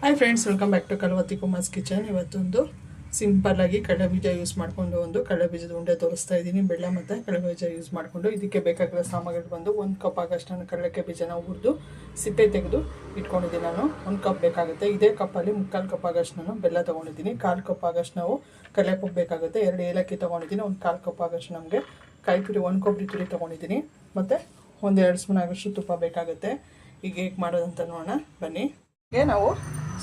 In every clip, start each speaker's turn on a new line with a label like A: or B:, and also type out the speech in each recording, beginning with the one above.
A: Hi friends welcome back to Kalavatti Kumars kitchen ಇವತ್ತೊಂದು simple ಆಗಿ ಕಡಲೆ ಬೀಜ ಯೂಸ್ ಮಾಡಿಕೊಂಡು ಒಂದು ಕಡಲೆ ಬೀಜದ ಉಂಡೆ ತೋರಿಸ್ತಾ ಇದ್ದೀನಿ. ಬೆಲ್ಲ ಮತ್ತು ಕಡಲೆ ಬೀಜ ಯೂಸ್ ಮಾಡಿಕೊಂಡು ಇದಕ್ಕೆ ಬೇಕಾಗಿರೋ ಸಾಮಗ್ರಿ ಬಂದು ಒಂದು ಕಪ್ ಆಗೋಷ್ಟು ನಾನು ಕಡಲೆಕಾಯಿ ಬೀಜನ ಹುರಿದು ಸಿಪ್ಪೆ ತೆಗೆದು ಇಟ್ಕೊಂಡಿದ್ದೀನಿ ನಾನು. ಒಂದು ಕಪ್ ಬೇಕಾಗುತ್ತೆ. ಇದೇ ಕಪ್ಪಲ್ಲಿ ಮುಕ್ಕಾಲು ಕಪ್ ಆಗಷ್ಟು ನಾನು ಬೆಲ್ಲ ತೊಗೊಂಡಿದ್ದೀನಿ. ಕಾಲು ಕಪ್ ಆಗಷ್ಟು ನಾವು ಕಡಲೆಪಪ್ಪು ಬೇಕಾಗುತ್ತೆ. ಎರಡು ಏಲಕ್ಕಿ ತೊಗೊಂಡಿದ್ದೀನಿ. ಒಂದು ಕಾಲು ಕಪ್ ಆಗಷ್ಟು ನಮಗೆ ಕಾಯಿ ತುರಿ ಒಂದು ಕೊಬ್ಬರಿ ತುರಿ ತೊಗೊಂಡಿದ್ದೀನಿ. ಮತ್ತು ಒಂದು ಎರಡು ಸ್ಪೂನ್ ಆಗಷ್ಟು ತುಪ್ಪ ಬೇಕಾಗುತ್ತೆ. ಈಗ ಹೇಗೆ ಮಾಡೋದಂತ ನೋಡೋಣ. ಬನ್ನಿ. ನಾವು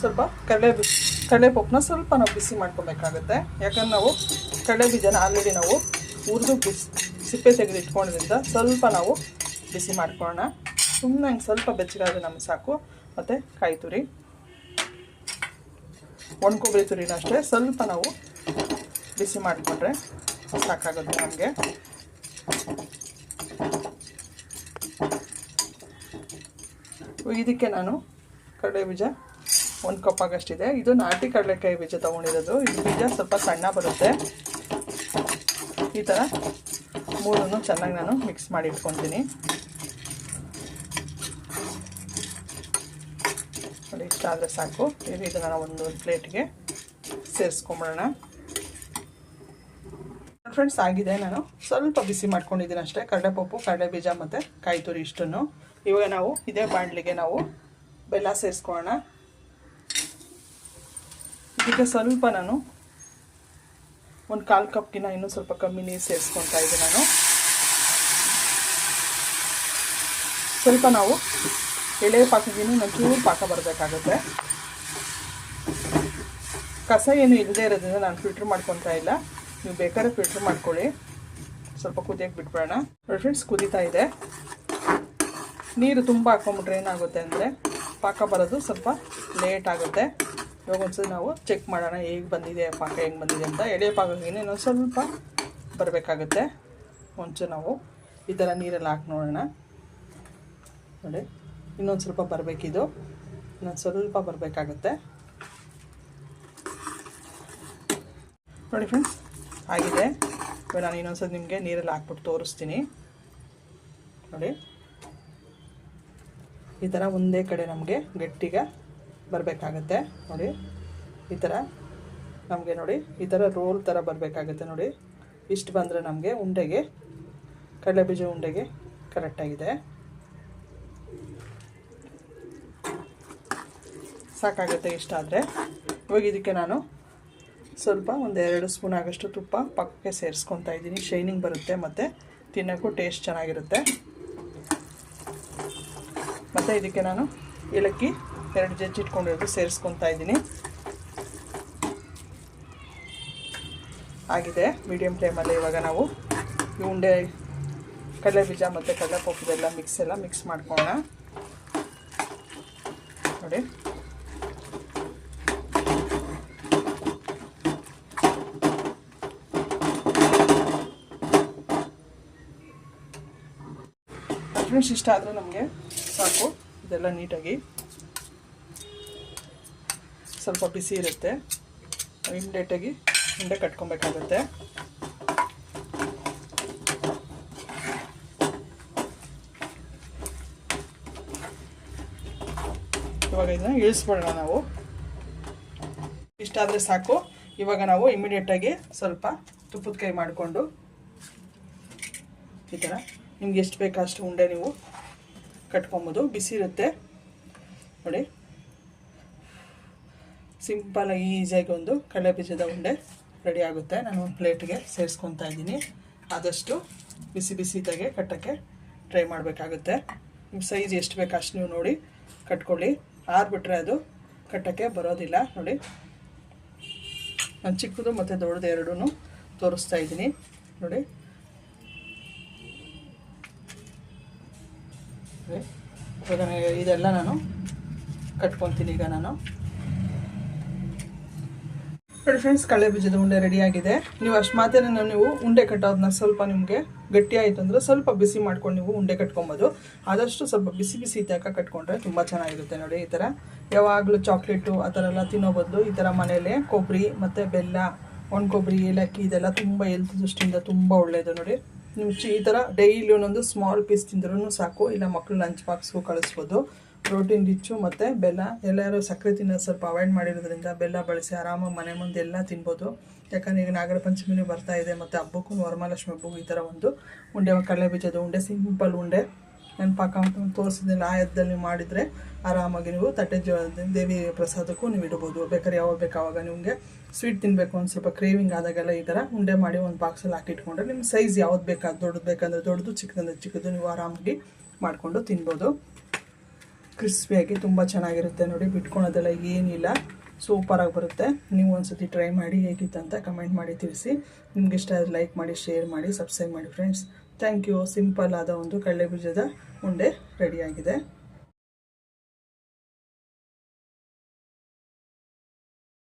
A: ಸ್ವಲ್ಪ ಕಡಲೆ ಬಿ ಕಡಲೆ ಪೊಪ್ಪನ್ನ ಸ್ವಲ್ಪ ನಾವು ಬಿಸಿ ಮಾಡ್ಕೊಬೇಕಾಗುತ್ತೆ. ಯಾಕಂದ್ರೆ ನಾವು ಕಡಲೆ ಬೀಜನ ಆಲ್ರೆಡಿ ನಾವು ಹುರಿದು ಬಿಸಿ ಸಿಪ್ಪೆ ತೆಗೆದು ಇಟ್ಕೊಂಡಿದ್ರಿಂದ ಸ್ವಲ್ಪ ನಾವು ಬಿಸಿ ಮಾಡ್ಕೊಳ್ಳೋಣ. ಸುಮ್ಮನೆ ಹಂಗೆ ಸ್ವಲ್ಪ ಬೆಚ್ಚಗಾದ್ರೆ ನಮಗೆ ಸಾಕು. ಮತ್ತು ಕಾಯಿ ತುರಿ. ಒಣ ಕೊಬ್ಬರಿ ತುರಿನ ಅಷ್ಟೇ. ಸ್ವಲ್ಪ ನಾವು ಬಿಸಿ ಮಾಡಿಕೊಂಡ್ರೆ ಸಾಕಾಗುತ್ತೆ ನಮಗೆ. ಇದಕ್ಕೆ ನಾನು ಕಡಲೆ ಬೀಜ ಒಂದು ಕಪ್ ಆಗಷ್ಟಿದೆ. ಇದು ನಾಟಿ ಕಡಲೆಕಾಯಿ ಬೀಜ ತೊಗೊಂಡಿರೋದು. ಇದು ಬೀಜ ಸ್ವಲ್ಪ ಸಣ್ಣ ಬರುತ್ತೆ. ಈ ಥರ ಮೂರನ್ನು ಚೆನ್ನಾಗಿ ನಾನು ಮಿಕ್ಸ್ ಮಾಡಿ ಇಟ್ಕೊತೀನಿ. ನೋಡಿ, ಇಷ್ಟ ಆದರೆ ಸಾಕು. ಈಗ ಇದನ್ನು ಒಂದು ಪ್ಲೇಟ್ಗೆ ಸೇರಿಸ್ಕೊಂಬಿಡೋಣ. ಫ್ರೆಂಡ್ಸ್ ಆಗಿದೆ ನಾನು. ಸ್ವಲ್ಪ ಬಿಸಿ ಮಾಡ್ಕೊಂಡಿದ್ದೀನಿ ಅಷ್ಟೇ. ಕಡಲೆಪಪ್ಪು, ಕಡಲೆ ಬೀಜ ಮತ್ತು ಕಾಯಿ ತುರಿ ಇಷ್ಟನ್ನು. ಇವಾಗ ನಾವು ಇದೇ ಬಾಣಲಿಗೆ ನಾವು ಬೆಲ್ಲ ಸೇರಿಸ್ಕೊಳ್ಳೋಣ. ಇದಕ್ಕೆ ಸ್ವಲ್ಪ ನಾನು ಒಂದು ಕಾಲು ಕಪ್ಗಿನ ಇನ್ನೂ ಸ್ವಲ್ಪ ಕಮ್ಮಿ ನೀರು ಸೇರಿಸ್ಕೊತಾ ಇದ್ದೆ ನಾನು. ಸ್ವಲ್ಪ ನಾವು ಎಳೆ ಪಾಕಗಿನೂ ಚೂರು ಪಾಕ ಬರಬೇಕಾಗುತ್ತೆ. ಕಸ ಏನು ಇಲ್ಲದೇ ಇರೋದ್ರಿಂದ ನಾನು ಫಿಲ್ಟ್ರ್ ಮಾಡ್ಕೊತಾ ಇಲ್ಲ. ನೀವು ಬೇಕಾದ್ರೆ ಫಿಲ್ಟ್ರ್ ಮಾಡ್ಕೊಳ್ಳಿ. ಸ್ವಲ್ಪ ಕುದಿಯಕ್ಕೆ ಬಿಟ್ಬಿಡೋಣ ಫ್ರೆಂಡ್ಸ್, ಕುದೀತಾ ಇದೆ. ನೀರು ತುಂಬ ಹಾಕೊಂಬಿಟ್ರೆ ಏನಾಗುತ್ತೆ ಅಂದರೆ ಪಾಕ ಬರೋದು ಸ್ವಲ್ಪ ಲೇಟ್ ಆಗುತ್ತೆ. ಇವಾಗ ಒಂದ್ಸಲ ನಾವು ಚೆಕ್ ಮಾಡೋಣ ಹೇಗೆ ಬಂದಿದೆ, ಪಾಕ ಹೆಂಗೆ ಬಂದಿದೆ ಅಂತ. ಎಳೆ ಪಾಕಕ್ಕೆ ಇನ್ನೊಂದು ಸ್ವಲ್ಪ ಬರಬೇಕಾಗುತ್ತೆ. ಒಂಚೂರು ನಾವು ಈ ಥರ ನೀರಲ್ಲಿ ಹಾಕಿ ನೋಡೋಣ. ನೋಡಿ, ಇನ್ನೊಂದು ಸ್ವಲ್ಪ ಬರಬೇಕಿದು. ಇನ್ನೊಂದು ಸ್ವಲ್ಪ ಬರಬೇಕಾಗುತ್ತೆ. ನೋಡಿ ಫ್ರೆಂಡ್ಸ್ ಆಗಿದೆ. ಇವಾಗ ನಾನು ಇನ್ನೊಂದ್ಸಲ ನಿಮಗೆ ನೀರಲ್ಲಿ ಹಾಕ್ಬಿಟ್ಟು ತೋರಿಸ್ತೀನಿ. ನೋಡಿ, ಈ ಥರ ಒಂದೇ ಕಡೆ ನಮಗೆ ಗಟ್ಟಿಗೆ ಬರಬೇಕಾಗತ್ತೆ, ನೋಡಿ. ಈ ಥರ ನಮಗೆ ನೋಡಿ, ಈ ಥರ ರೋಲ್ ಥರ ಬರಬೇಕಾಗತ್ತೆ ನೋಡಿ. ಇಷ್ಟು ಬಂದರೆ ನಮಗೆ ಉಂಡೆಗೆ, ಕಡಲೆ ಬೀಜ ಉಂಡೆಗೆ ಕರೆಕ್ಟಾಗಿದೆ ಸಾಕಾಗುತ್ತೆ ಇಷ್ಟಾದರೆ. ಇವಾಗ ಇದಕ್ಕೆ ನಾನು ಸ್ವಲ್ಪ ಒಂದು ಎರಡು ಸ್ಪೂನ್ ಆಗೋಷ್ಟು ತುಪ್ಪ ಪಕ್ಕಕ್ಕೆ ಸೇರಿಸ್ಕೊತಾ ಇದ್ದೀನಿ. ಶೈನಿಂಗ್ ಬರುತ್ತೆ ಮತ್ತು ತಿನ್ನೋಕ್ಕೂ ಟೇಸ್ಟ್ ಚೆನ್ನಾಗಿರುತ್ತೆ. ಮತ್ತು ಇದಕ್ಕೆ ನಾನು ಏಲಕ್ಕಿ ಎರಡು ಜಜ್ಜಿ ಇಟ್ಕೊಂಡಿರೋದು ಸೇರಿಸ್ಕೊತಾ ಇದ್ದೀನಿ. ಆಗಿದೆ ಮೀಡಿಯಮ್ ಫ್ಲೇಮಲ್ಲಿ ಇವಾಗ ನಾವು ಈ ಉಂಡೆ ಕಡಲೆ ಬೀಜ ಮತ್ತು ಕಡಲೆ ಕೊಪ್ಪದೆಲ್ಲ ಮಿಕ್ಸ್ ಎಲ್ಲ ಮಿಕ್ಸ್ ಮಾಡ್ಕೊಳ್ಳೋಣ ನೋಡಿ. ಇಷ್ಟ ಆದರೆ ನಮಗೆ ಸಾಕು, ಇದೆಲ್ಲ ನೀಟಾಗಿ ಸ್ವಲ್ಪ ಬಿಸಿ ಇರುತ್ತೆ. ಇಮ್ಡಿಯೇಟಾಗಿ ಉಂಡೆ ಕಟ್ಕೊಬೇಕಾಗುತ್ತೆ. ಇವಾಗ ಇದನ್ನ ಇಳಿಸ್ಬಿಡೋಣ ನಾವು. ಇಷ್ಟಾದರೆ ಸಾಕು. ಇವಾಗ ನಾವು ಇಮಿಡಿಯೇಟಾಗಿ ಸ್ವಲ್ಪ ತುಪ್ಪದ ಕೈ ಮಾಡಿಕೊಂಡು ಈ ಥರ ನಿಮ್ಗೆ ಎಷ್ಟು ಬೇಕಾ ಅಷ್ಟು ಉಂಡೆ ನೀವು ಕಟ್ಕೊಬೋದು. ಬಿಸಿ ಇರುತ್ತೆ. ನೋಡಿ. ಸಿಂಪಲಾಗಿ ಈಸಿಯಾಗಿ ಒಂದು ಕಡಲೆ ಬೀಜದ ಉಂಡೆ ರೆಡಿ ಆಗುತ್ತೆ. ನಾನು ಒಂದು ಪ್ಲೇಟ್ಗೆ ಸೇರಿಸ್ಕೊತಾ ಇದ್ದೀನಿ. ಆದಷ್ಟು ಬಿಸಿ ಬಿಸಿ ಇದ್ದಾಗೆ ಕಟ್ಟೋಕ್ಕೆ ಟ್ರೈ ಮಾಡಬೇಕಾಗುತ್ತೆ. ನಿಮ್ಮ ಸೈಜ್ ಎಷ್ಟು ಬೇಕು ಅಷ್ಟು ನೀವು ನೋಡಿ ಕಟ್ಕೊಳ್ಳಿ. ಆರಿಬಿಟ್ರೆ ಅದು ಕಟ್ಟೋಕ್ಕೆ ಬರೋದಿಲ್ಲ. ನೋಡಿ. ನಾನು ಚಿಕ್ಕದು ಮತ್ತು ದೊಡ್ಡದು ಎರಡೂ ತೋರಿಸ್ತಾ ಇದ್ದೀನಿ. ನೋಡಿ. ಇವಾಗ ಇದೆಲ್ಲ ನಾನು ಕಟ್ಕೊತೀನಿ ಈಗ ನಾನು. ನೋಡಿ ಫ್ರೆಂಡ್ಸ್ ಕಳೆ ಬೀಜದ ಉಂಡೆ ರೆಡಿಯಾಗಿದೆ ನೀವು ಅಷ್ಟು ಮಾತೇನ ನೀವು ಉಂಡೆ ಕಟ್ಟೋದನ್ನ ಸ್ವಲ್ಪ ನಿಮಗೆ ಗಟ್ಟಿ ಆಯಿತು ಅಂದರೆ ಸ್ವಲ್ಪ ಬಿಸಿ ಮಾಡ್ಕೊಂಡು ನೀವು ಉಂಡೆ ಕಟ್ಕೊಬೋದು. ಆದಷ್ಟು ಸ್ವಲ್ಪ ಬಿಸಿ ಬಿಸಿ ಇದ್ದಾಗ ಕಟ್ಕೊಂಡ್ರೆ ತುಂಬ ಚೆನ್ನಾಗಿರುತ್ತೆ ನೋಡಿ ಈ ಥರ ಯಾವಾಗಲೂ ಚಾಕ್ಲೇಟು ಆ ಥರ ಎಲ್ಲ ತಿನ್ನೋ ಬದಲು ಈ ಥರ ಮನೇಲಿ ಕೊಬ್ಬರಿ ಮತ್ತು ಬೆಲ್ಲ, ಒಣ ಕೊಬ್ಬರಿ, ಏಲಕ್ಕಿ ಇದೆಲ್ಲ ತುಂಬ ಹೆಲ್ತ್ ದೃಷ್ಟಿಯಿಂದ ತುಂಬ ಒಳ್ಳೆಯದು ನೋಡಿ. ನೀವು ಈ ಥರ ಡೈಲಿ ಒಂದೊಂದು ಸ್ಮಾಲ್ ಪೀಸ್ ತಿಂದ್ರೂ ಸಾಕು. ಇಲ್ಲ ಮಕ್ಕಳು ಲಂಚ್ ಬಾಕ್ಸ್ಗೂ ಕಳಿಸ್ಬೋದು. ಪ್ರೋಟೀನ್ ರಿಚ್ಚು ಮತ್ತು ಬೆಲ್ಲ. ಎಲ್ಲರೂ ಸಕ್ಕರೆ ತಿನ್ನೋದು ಸ್ವಲ್ಪ ಅವಾಯ್ಡ್ ಮಾಡಿರೋದ್ರಿಂದ ಬೆಲ್ಲ ಬಳಸಿ ಆರಾಮಾಗಿ ಮನೆ ಮುಂದೆ ಎಲ್ಲ ತಿನ್ಬೋದು. ಯಾಕಂದರೆ ಈಗ ನಾಗರ ಪಂಚಮಿನೂ ಬರ್ತಾ ಇದೆ ಮತ್ತು ಹಬ್ಬಕ್ಕೂ, ವರಮಹಾಲಕ್ಷ್ಮಿ ಹಬ್ಬಕ್ಕೂ ಈ ಥರ ಒಂದು ಉಂಡೆ ಕಡಲೆ ಬೀಜದ ಉಂಡೆ, ಸಿಂಪಲ್ ಉಂಡೆ. ನಾನು ಪಾಕ ತೋರಿಸಿದ್ದೆ. ಆ ಎದ್ದಲ್ಲಿ ಮಾಡಿದರೆ ಆರಾಮಾಗಿ ನೀವು ತಟ್ಟೆ ಜೋ ದೇವಿ ಪ್ರಸಾದಕ್ಕೂ ನೀವು ಇಡ್ಬೋದು. ಬೇಕಾದ್ರೆ ಯಾವಾಗ ಬೇಕು ಆವಾಗ ನಿಮಗೆ ಸ್ವೀಟ್ ತಿನ್ನಬೇಕು ಒಂದು ಸ್ವಲ್ಪ ಕ್ರೇವಿಂಗ್ ಆದಾಗೆಲ್ಲ ಈ ಥರ ಉಂಡೆ ಮಾಡಿ ಒಂದು ಬಾಕ್ಸಲ್ಲಿ ಹಾಕಿಟ್ಕೊಂಡ್ರೆ ನಿಮ್ಮ ಸೈಜ್ ಯಾವ್ದು ಬೇಕಾದ, ದೊಡ್ಡದು ಬೇಕಂದ್ರೆ ದೊಡ್ಡದು ಚಿಕ್ಕದಂದ್ರೆ ಚಿಕ್ಕದು, ನೀವು ಆರಾಮಾಗಿ ಮಾಡಿಕೊಂಡು ತಿನ್ಬೋದು. ಕ್ರಿಸ್ಪಿಯಾಗಿ ತುಂಬ ಚೆನ್ನಾಗಿರುತ್ತೆ ನೋಡಿ, ಬಿಟ್ಕೊಳೋದೆಲ್ಲ ಏನಿಲ್ಲ. ಸೂಪರಾಗಿ ಬರುತ್ತೆ. ನೀವು ಒಂದ್ಸತಿ ಟ್ರೈ ಮಾಡಿ ಹೇಗಿತ್ತು ಅಂತ ಕಮೆಂಟ್ ಮಾಡಿ ತಿಳಿಸಿ. ನಿಮ್ಗೆ ಇಷ್ಟ ಆದರೆ ಲೈಕ್ ಮಾಡಿ ಶೇರ್ ಮಾಡಿ ಸಬ್ಸ್ಕ್ರೈಬ್ ಮಾಡಿ ಫ್ರೆಂಡ್ಸ್ ಥ್ಯಾಂಕ್ ಯು ಸಿಂಪಲ್ ಆದ ಒಂದು ಕಡಲೆ ಬೀಜದ ಉಂಡೆ ರೆಡಿಯಾಗಿದೆ